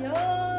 야.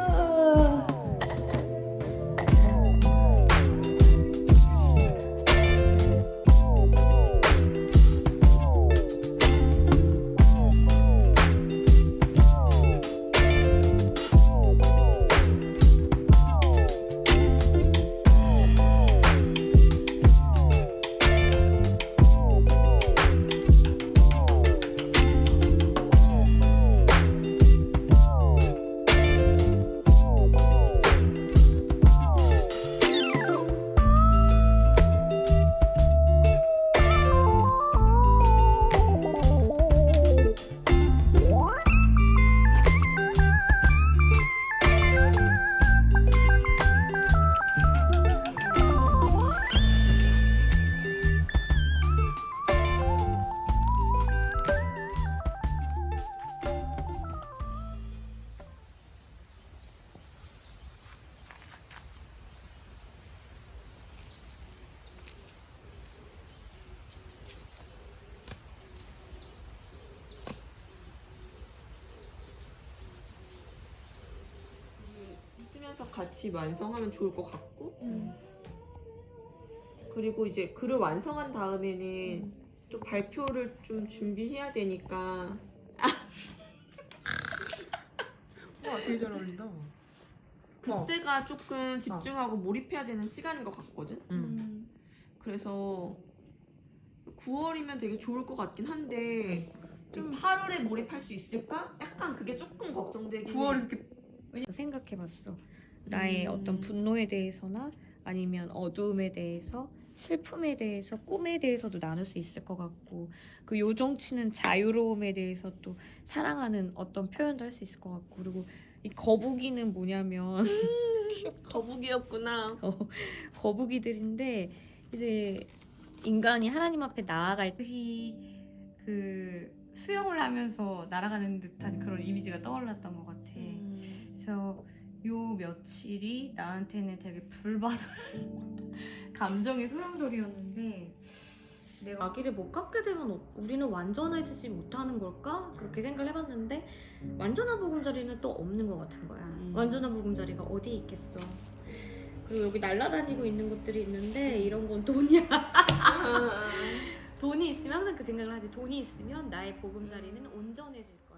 같이 완성하면 좋을 것 같고 그리고 이제 글을 완성한 다음에는 또 발표를 좀 준비해야 되니까 와 되게 잘 어울린다. 그때가 조금 집중하고 몰입해야 되는 시간인 것 같거든. 음. 그래서 9월이면 되게 좋을 것 같긴 한데 좀 8월에 몰입할 수 있을까? 약간 그게 조금 걱정되긴 해. 9월이 그렇게 생각해봤어. 나의 음. 어떤 분노에 대해서나 아니면 어두움에 대해서 슬픔에 대해서 꿈에 대해서도 나눌 수 있을 것 같고 그 요정치는 자유로움에 대해서 또 사랑하는 어떤 표현도 할 수 있을 것 같고 그리고 이 거북이는 뭐냐면 거북이였구나. 어, 거북이들인데 이제 인간이 하나님 앞에 나아갈 때그 수영을 하면서 날아가는 듯한 그런 이미지가 떠올랐던 것 같아. 그래서 요 며칠이 나한테는 되게 불바다 감정의 소용돌이였는데 내가 아기를 못 갖게 되면 어- 우리는 완전해지지 못하는 걸까? 그렇게 생각을 해봤는데 완전한 보금자리는 또 없는 것 같은 거야. 음. 완전한 보금자리가 어디에 있겠어? 그리고 여기 날아다니고 있는 것들이 있는데 이런 건 돈이야. 돈이 있으면 항상 그 생각을 하지. 돈이 있으면 나의 보금자리는 온전해질 거야.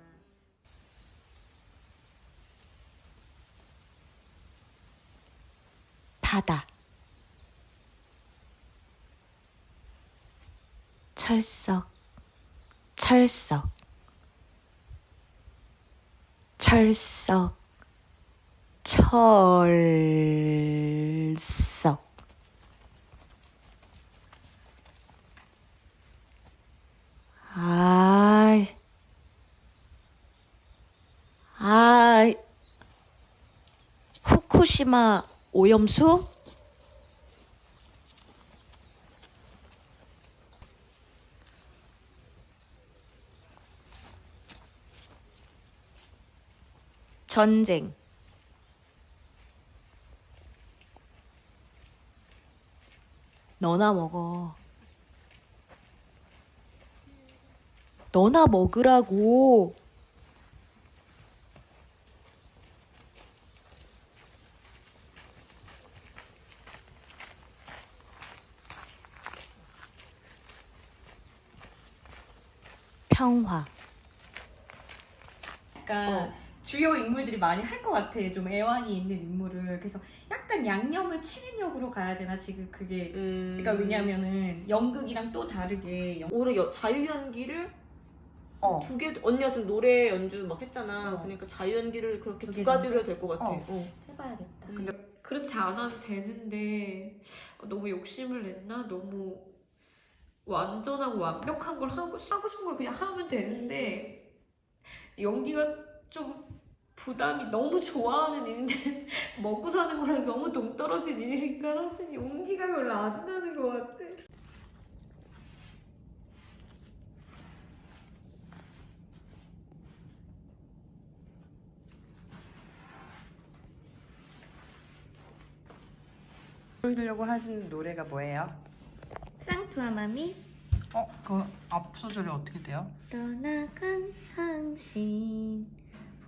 바다. 철석 철석. 철석 철석. 아이 아이. 후쿠시마 오염수? 전쟁. 너나 먹어. 너나 먹으라고 평화 약간 주요 인물들이 많이 할 것 같아. 좀 애환이 있는 인물을. 그래서 약간 양념을 치는 역으로 가야 되나 지금 그게. 음. 그러니까 왜냐면은 연극이랑 또 다르게 연- 올해 여- 자유 연기를 어. 두 개 언니가 지금 노래 연주 막 했잖아. 어. 그러니까 자유 연기를 그렇게 두두 개 가지로 해야 될것 같아. 어. 어. 해봐야겠다. 근데 그렇지 않아도 되는데 너무 욕심을 냈나? 너무 완전하고 완벽한 걸 하고 싶- 하고 싶은 걸 그냥 하면 되는데 연기가 좀 부담이 너무 좋아하는 일인데 먹고 사는 거랑 너무 동떨어진 일이니까 사실 용기가 별로 안 나는 것 같아. 보여주려고 하시는 노래가 뭐예요? 쌍투아마미 어? 그 앞 소절이 어떻게 돼요? 떠나간 당신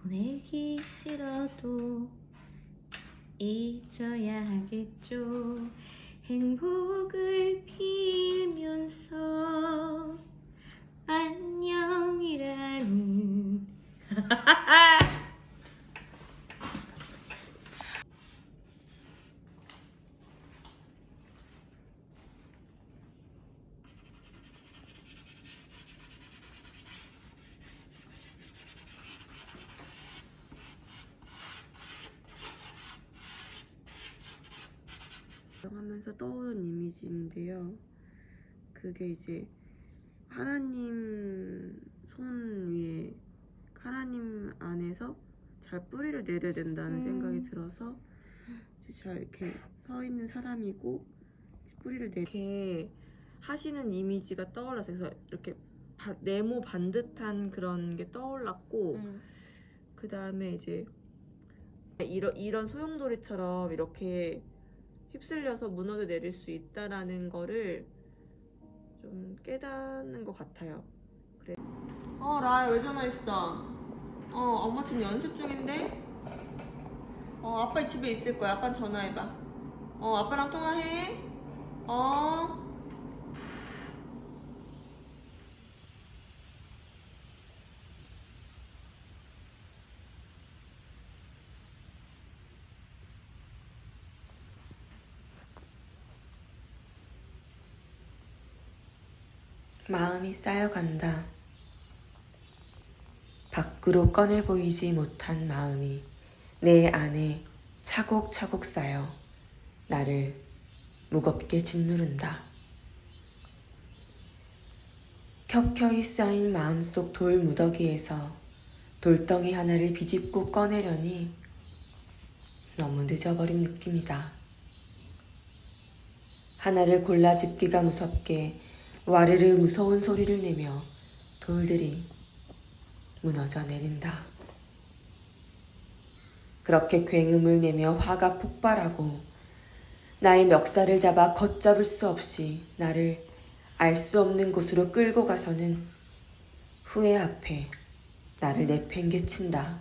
보내기 싫어 잊어도 잊어야 하겠죠 행복을 빌면서 안녕이라는 하면서 떠오른 이미지인데요. 그게 이제 하나님 손 위에 하나님 안에서 잘 뿌리를 내려야 된다는 음. 생각이 들어서 이제 잘 이렇게 서 있는 사람이고 뿌리를 내 이렇게 하시는 이미지가 떠올라서 그래서 이렇게 바- 네모 반듯한 그런 게 떠올랐고 그 다음에 이제 이런 이런 소용돌이처럼 이렇게 휩쓸려서 무너져 내릴 수 있다라는 거를 좀 깨닫는 것 같아요. 그래. 어, 라야 왜 전화했어? 어, 엄마 지금 연습 중인데. 어, 아빠 집에 있을 거야. 아빠 전화해봐. 어, 아빠랑 통화해. 어. 마음이 쌓여간다. 밖으로 꺼내 보이지 못한 마음이 내 안에 차곡차곡 쌓여 나를 무겁게 짓누른다. 켜켜이 쌓인 마음속 돌 무더기에서 돌덩이 하나를 비집고 꺼내려니 너무 늦어버린 느낌이다. 하나를 골라 집기가 무섭게 와르르 무서운 소리를 내며 돌들이 무너져 내린다. 그렇게 굉음을 내며 화가 폭발하고 나의 멱살을 잡아 걷잡을 수 없이 나를 알 수 없는 곳으로 끌고 가서는 후회 앞에 나를 내팽개친다.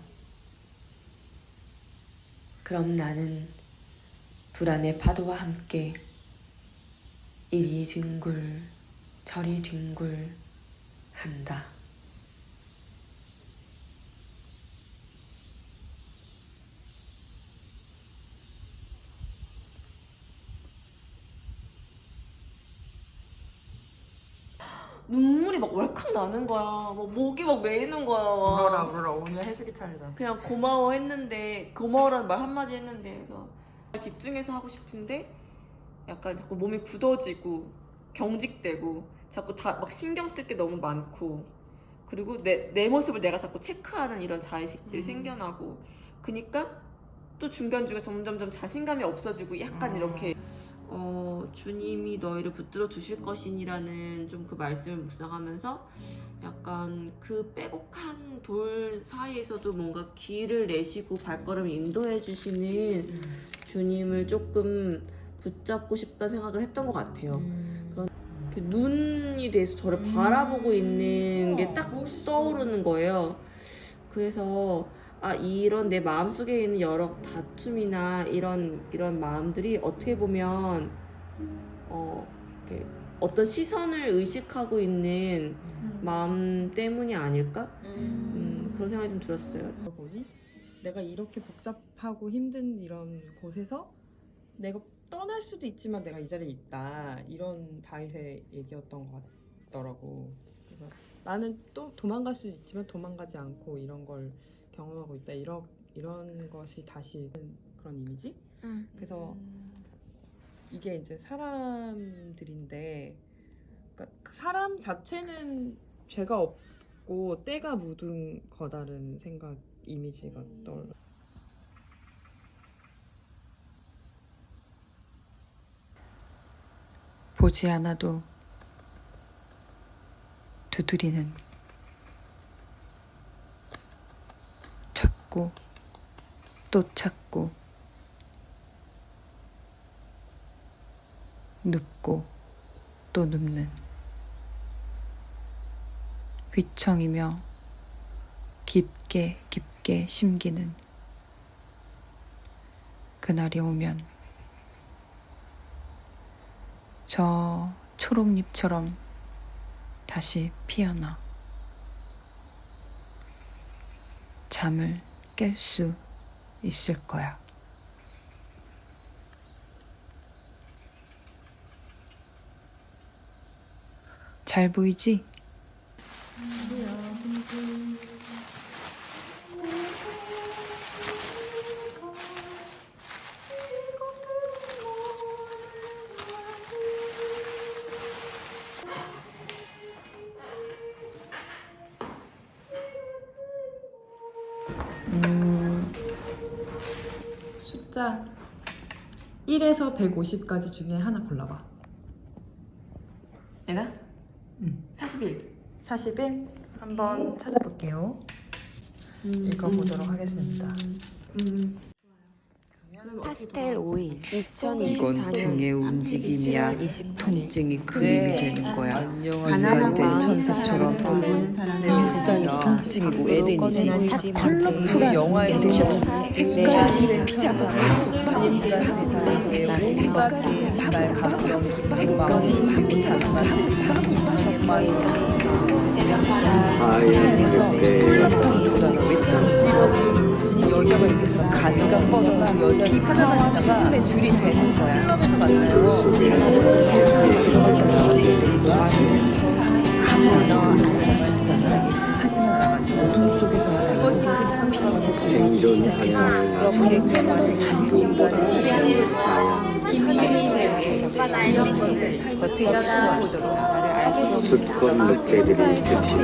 그럼 나는 불안의 파도와 함께 이리 뒹굴 저리 뒹굴 한다. 눈물이 막 월칵 나는 거야. 막 목이 막 메이는 거야. 울어라 울어라 오늘 해수기 차례다. 그냥 고마워 했는데 고마워라는 말 한마디 했는데 그래서 집중해서 하고 싶은데 약간 자꾸 몸이 굳어지고 경직되고 자꾸 다 막 신경 쓸 게 너무 많고 그리고 내, 내 모습을 내가 자꾸 체크하는 이런 자의식들이 생겨나고 그니까 또 중간중간 점점점 자신감이 없어지고 약간 아. 이렇게 어, 주님이 너희를 붙들어 주실 것이니라는 좀 그 말씀을 묵상하면서 약간 그 빼곡한 돌 사이에서도 뭔가 길을 내시고 발걸음을 인도해 주시는 주님을 조금 붙잡고 싶다는 생각을 했던 것 같아요. 이 렇게 눈이 돼서 저를 바라보고 있는 게 딱 떠오르는 거예요. 그래서 아 이런 내 마음속에 있는 여러 다툼이나 이런 이런 마음들이 어떻게 보면 어 이렇게 어떤 시선을 의식하고 있는 마음 때문이 아닐까? 음, 그런 생각이 좀 들었어요. 내가 이렇게 복잡하고 힘든 이런 곳에서 내가 떠날 수도 있지만 내가 이 자리에 있다. 이런 다윗의 얘기였던 것 같더라고. 그래서 나는 또 도망갈 수도 있지만 도망가지 않고 이런 걸 경험하고 있다. 이런 이런 것이 다시 그런 이미지? 그래서 이게 이제 사람들인데 그러니까 그 사람 자체는 죄가 없고 때가 묻은 거다는 생각 이미지가 떠올라. 보지 않아도 두드리는 찾고 또 찾고 눕고 또 눕는 휘청이며 깊게 깊게 심기는 그날이 오면 저 초록잎처럼 다시 피어나 잠을 깰 수 있을 거야. 잘 보이지? 숫자 1에서 150까지 중에 하나 골라봐. 내가? 응. 41. 41 한번 찾아볼게요. 읽어보도록 하겠습니다. 파스텔 오일 이건 2024년 등의 움직임이야. 통증이 그림이 되는 거야. 하나만 된 천사처럼 일상이 통증이고 에덴이지. 컬러풀한 영화에서 색깔이 온갖 말 감정 맛을 세상에서 콜라빵이 있어서 가지가 뻗어나 여자를 찾아다니다가 소금의 줄이 되는 거야. 클럽에서 만나요. 나왔을 때 아무나 안 살았었잖아. 하지만 나만 어둠 속에서 그것이 그 천사의 시작해서 성전의 잔도 인간의 하늘에서의 제자가 수컷 늑대들이 즉시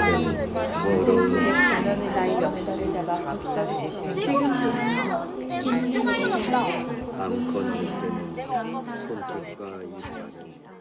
가 암컷 늑대는 손톱과 이빨이